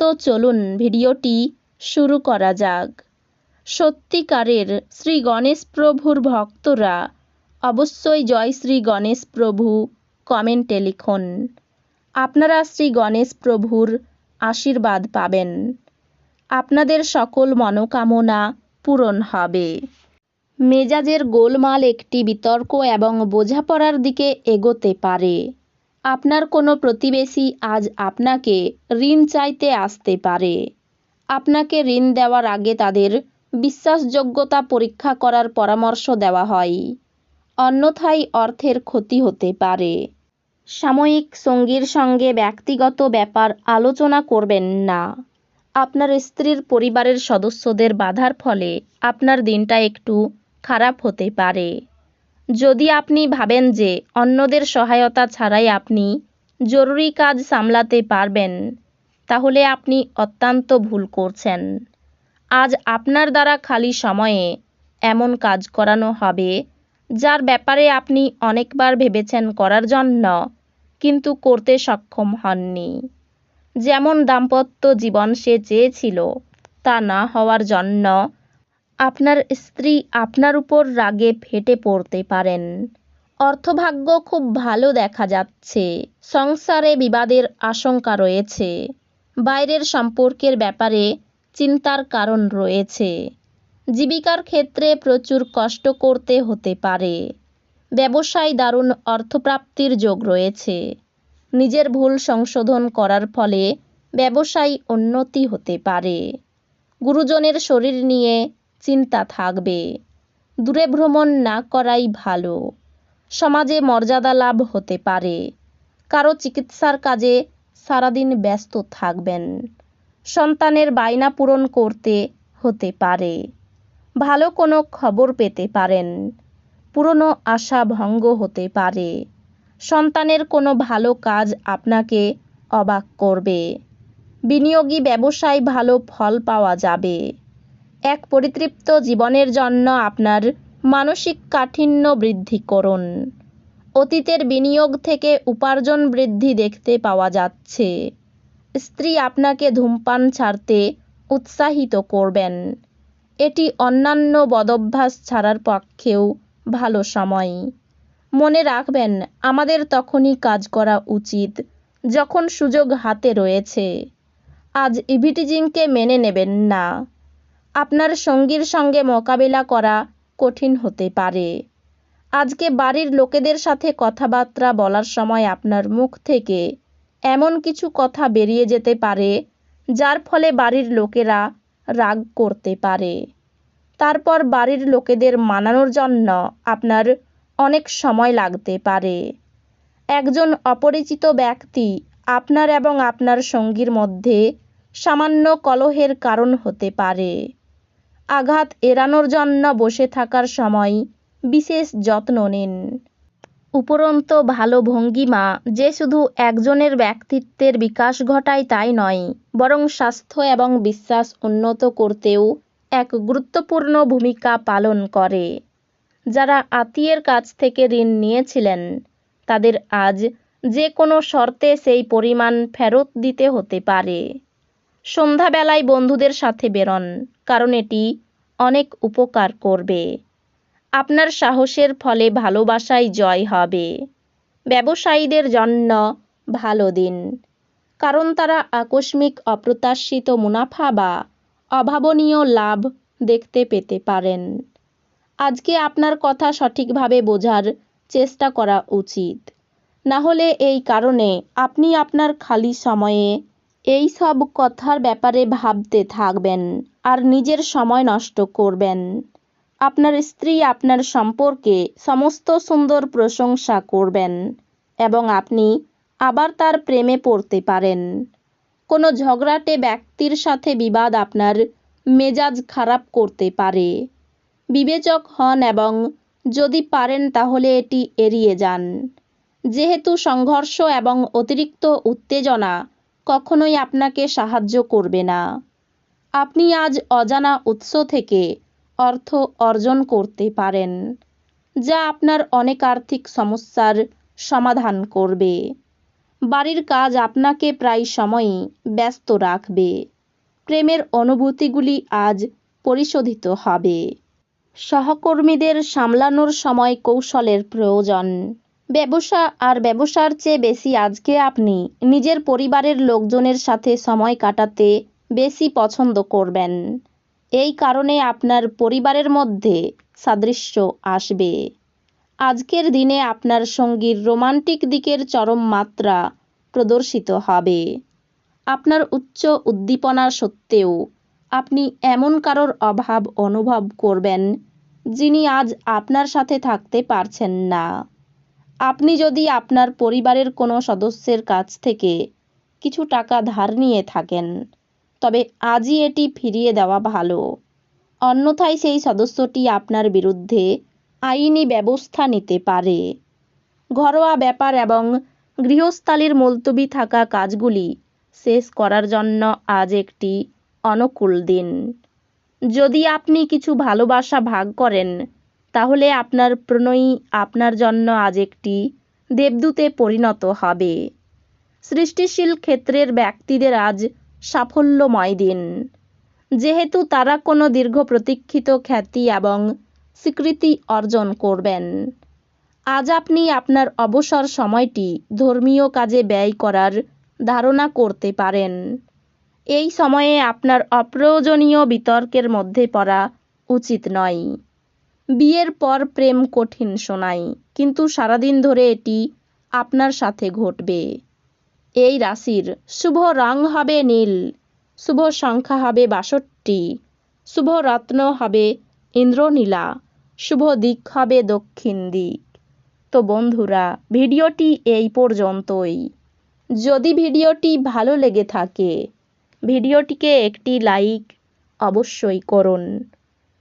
তো চলুন ভিডিওটি শুরু করা যাক। সত্যিকারের শ্রী গণেশ প্রভুর ভক্তরা অবশ্যই জয় শ্রী গণেশ প্রভু কমেন্টে লিখুন। আপনারা শ্রী গণেশ প্রভুর আশীর্বাদ পাবেন। আপনাদের সকল মনোকামনা পূরণ হবে। মেজাজের গোলমাল একটি বিতর্ক এবং বোঝাপড়ার দিকে এগোতে পারে। আপনার কোনো প্রতিবেশী আজ আপনাকে ঋণ চাইতে আসতে পারে। আপনাকে ঋণ দেওয়ার আগে তাদের বিশ্বাসযোগ্যতা পরীক্ষা করার পরামর্শ দেওয়া হয়। অন্যথায় অর্থের ক্ষতি হতে পারে। সাময়িক সঙ্গীর সঙ্গে ব্যক্তিগত ব্যাপার আলোচনা করবেন না। আপনার স্ত্রীর পরিবারের সদস্যদের বাধার ফলে আপনার দিনটা একটু খারাপ হতে পারে। যদি আপনি ভাবেন যে অন্যদের সহায়তা ছাড়াই আপনি জরুরি কাজ সামলাতে পারবেন, তাহলে আপনি অত্যন্ত ভুল করছেন। আজ আপনার দ্বারা খালি সময়ে এমন কাজ করানো হবে, যার ব্যাপারে আপনি অনেকবার ভেবেছেন করার জন্য, কিন্তু করতে সক্ষম হননি। যেমন দাম্পত্য জীবন সে চেয়েছিল, তা না হওয়ার জন্য আপনার স্ত্রী আপনার উপর রাগে ফেটে পড়তে পারেন। অর্থভাগ্য খুব ভালো দেখা যাচ্ছে। সংসারে বিবাদের আশঙ্কা রয়েছে। বাইরের সম্পর্কের ব্যাপারে চিন্তার কারণ রয়েছে। জীবিকার ক্ষেত্রে প্রচুর কষ্ট করতে হতে পারে। ব্যবসায় দারুণ অর্থপ্রাপ্তির যোগ রয়েছে। নিজের ভুল সংশোধন করার ফলে ব্যবসায় উন্নতি হতে পারে। গুরুজনের শরীর নিয়ে চিন্তা থাকবে। দূরে ভ্রমণ না করাই ভালো। সমাজে মর্যাদা লাভ হতে পারে। কারও চিকিৎসার কাজে সারাদিন ব্যস্ত থাকবেন। সন্তানের বায়না পূরণ করতে হতে পারে। ভালো কোনো খবর পেতে পারেন। পুরনো আশা ভঙ্গ হতে পারে। সন্তানের কোনো ভালো কাজ আপনাকে অবাক করবে। বিনিয়োগী ব্যবসায় ভালো ফল পাওয়া যাবে। এক পরিতৃপ্ত জীবনের জন্য আপনার মানসিক কাঠিন্য বৃদ্ধি করুন। অতীতের বিনিয়োগ থেকে উপার্জন বৃদ্ধি দেখতে পাওয়া যাচ্ছে। স্ত্রী আপনাকে ধূমপান ছাড়তে উৎসাহিত করবেন। এটি অন্যান্য বদভ্যাস ছাড়ার পক্ষেও ভালো সময়। মনে রাখবেন, আমাদের তখনই কাজ করা উচিত যখন সুযোগ হাতে রয়েছে। আজ ইভিটিজিংকে মেনে নেবেন না। আপনার সঙ্গীর সঙ্গে মোকাবিলা করা কঠিন হতে পারে। আজকে বাড়ির লোকেদের সাথে কথাবার্তা বলার সময় আপনার মুখ থেকে এমন কিছু কথা বেরিয়ে যেতে পারে, যার ফলে বাড়ির লোকেরা রাগ করতে পারে। তারপর বাড়ির লোকেদের মানানোর জন্য আপনার অনেক সময় লাগতে পারে। একজন অপরিচিত ব্যক্তি আপনার এবং আপনার সঙ্গীর মধ্যে সামান্য কলহের কারণ হতে পারে। আঘাত এড়ানোর জন্য বসে থাকার সময় বিশেষ যত্ন নিন। উপরন্ত ভালো ভঙ্গিমা, যে শুধু একজনের ব্যক্তিত্বের বিকাশ ঘটায় তাই নয়, বরং স্বাস্থ্য এবং বিশ্বাস উন্নত করতেও এক গুরুত্বপূর্ণ ভূমিকা পালন করে। যারা আত্মীয়ের কাছ থেকে ঋণ নিয়েছিলেন, তাদের আজ যে কোনো শর্তে সেই পরিমাণ ফেরত দিতে হতে পারে। সন্ধ্যাবেলায় বন্ধুদের সাথে বেরোন, কারণ এটি অনেক উপকার করবে। আপনার সাহসের ফলে ভালোবাসায় জয় হবে। ব্যবসায়ীদের জন্য ভালো দিন। কারণ তারা আকস্মিক অপ্রত্যাশিত মুনাফা বা অভাবনীয় লাভ দেখতে পেতে পারেন। আজকে আপনার কথা সঠিকভাবে বোঝার চেষ্টা করা উচিত। না হলে এই কারণে আপনি আপনার খালি সময়ে এই সব কথার ব্যাপারে ভাবতে থাকবেন আর নিজের সময় নষ্ট করবেন। আপনার স্ত্রী আপনার সম্পর্কে সমস্ত সুন্দর প্রশংসা করবেন এবং আপনি আবার তার প্রেমে পড়তে পারেন। কোনো ঝগড়াটে ব্যক্তির সাথে বিবাদ আপনার মেজাজ খারাপ করতে পারে। বিবেচক হন এবং যদি পারেন তাহলে এটি এড়িয়ে যান। যেহেতু সংঘর্ষ এবং অতিরিক্ত উত্তেজনা কখনোই আপনাকে সাহায্য করবে না। আপনি আজ অজানা উৎস থেকে অর্থ অর্জন করতে পারেন, যা আপনার অনেক আর্থিক সমস্যার সমাধান করবে। বাড়ির কাজ আপনাকে প্রায় সময়ই ব্যস্ত রাখবে। প্রেমের অনুভূতিগুলি আজ পরিশোধিত হবে। সহকর্মীদের সামলানোর সময় কৌশলের প্রয়োজন। ব্যবসা আর ব্যবসার চেয়ে বেশি আজকে আপনি নিজের পরিবারের লোকজনের সাথে সময় কাটাতে বেশি পছন্দ করবেন। এই কারণে আপনার পরিবারের মধ্যে সাদৃশ্য আসবে। আজকের দিনে আপনার সঙ্গীর রোমান্টিক দিকের চরম মাত্রা প্রদর্শিত হবে। আপনার উচ্চ উদ্দীপনা সত্ত্বেও আপনি এমন কারোর অভাব অনুভব করবেন যিনি আজ আপনার সাথে থাকতে পারছেন না। আপনি যদি আপনার পরিবারের কোনো সদস্যের কাছ থেকে কিছু টাকা ধার নিয়ে থাকেন, তবে আজই এটি ফিরিয়ে দেওয়া ভালো। অন্যথায় সেই সদস্যটি আপনার বিরুদ্ধে আইনি ব্যবস্থা নিতে পারে। ঘরোয়া ব্যাপার এবং গৃহস্থালির মুলতবি থাকা কাজগুলি শেষ করার জন্য আজ একটি অনুকূল দিন। যদি আপনি কিছু ভালোবাসা ভাগ করেন তাহলে আপনার প্রণয়ী আপনার জন্য আজ একটি দেবদূতে পরিণত হবে। সৃষ্টিশীল ক্ষেত্রের ব্যক্তিদের আজ সাফল্যময় দিন। যেহেতু তারা কোনো দীর্ঘ প্রতীক্ষিত খ্যাতি এবং স্বীকৃতি অর্জন করবেন। আজ আপনি আপনার অবসর সময়টি ধর্মীয় কাজে ব্যয় করার ধারণা করতে পারেন। এই সময়ে আপনার অপ্রয়োজনীয় বিতর্কের মধ্যে পড়া উচিত নয়। বিয়ের পর প্রেম কঠিন শোনায় কিন্তু সারাদিন ধরে এটি আপনার সাথে ঘটবে। এই রাশির শুভ রং হবে নীল, শুভ সংখ্যা হবে বাষট্টি, শুভ রত্ন হবে ইন্দ্রনীলা, শুভ দিক হবে দক্ষিণ দিক। তো বন্ধুরা, ভিডিওটি এই পর্যন্তই। যদি ভিডিওটি ভালো লেগে থাকে, ভিডিওটিকে একটি লাইক অবশ্যই করুন।